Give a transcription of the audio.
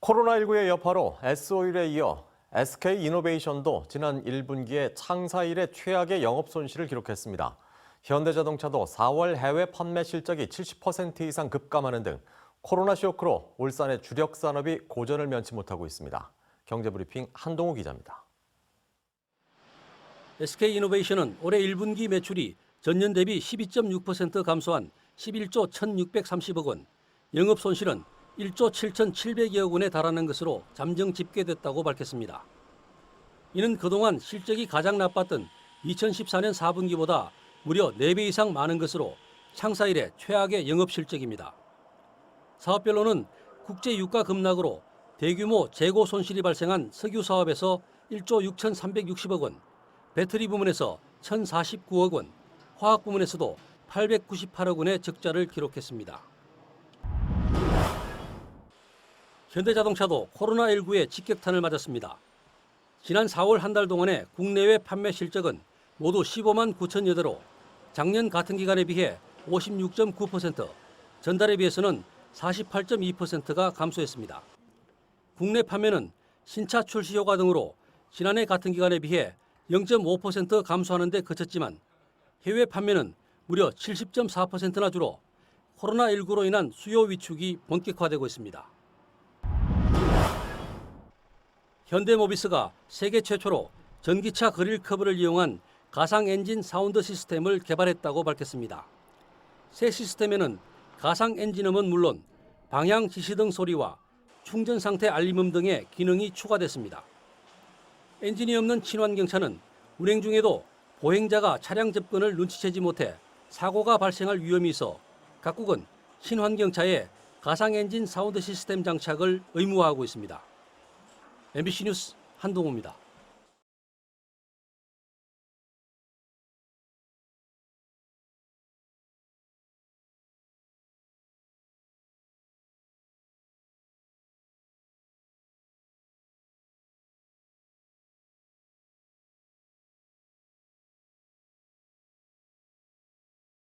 코로나19의 여파로 S오일에 이어 SK 이노베이션도 지난 1분기에 창사 이래 최악의 영업 손실을 기록했습니다. 현대자동차도 4월 해외 판매 실적이 70% 이상 급감하는 등 코로나 쇼크로 울산의 주력 산업이 고전을 면치 못하고 있습니다. 경제브리핑 한동우 기자입니다. SK이노베이션은 올해 1분기 매출이 전년 대비 12.6% 감소한 11조 1,630억 원, 영업 손실은 1조 7,700여억 원에 달하는 것으로 잠정 집계됐다고 밝혔습니다. 이는 그동안 실적이 가장 나빴던 2014년 4분기보다 무려 4배 이상 많은 것으로 창사 이래 최악의 영업 실적입니다. 사업별로는 국제 유가 급락으로 대규모 재고 손실이 발생한 석유 사업에서 1조 6,360억 원, 배터리 부문에서 1,049억 원, 화학 부문에서도 898억 원의 적자를 기록했습니다. 현대자동차도 코로나19의 직격탄을 맞았습니다. 지난 4월 한 달 동안의 국내외 판매 실적은 모두 15만 9천 여 대로 작년 같은 기간에 비해 56.9%, 전달에 비해서는 48.2%가 감소했습니다. 국내 판매는 신차 출시 효과 등으로 지난해 같은 기간에 비해 0.5% 감소하는 데 그쳤지만 해외 판매는 무려 70.4%나 줄어 코로나19로 인한 수요 위축이 본격화되고 있습니다. 현대모비스가 세계 최초로 전기차 그릴 커브를 이용한 가상 엔진 사운드 시스템을 개발했다고 밝혔습니다. 새 시스템에는 가상 엔진음은 물론 방향 지시 등 소리와 충전 상태 알림음 등의 기능이 추가됐습니다. 엔진이 없는 친환경차는 운행 중에도 보행자가 차량 접근을 눈치채지 못해 사고가 발생할 위험이 있어 각국은 친환경차에 가상 엔진 사운드 시스템 장착을 의무화하고 있습니다. MBC 뉴스 한동호입니다.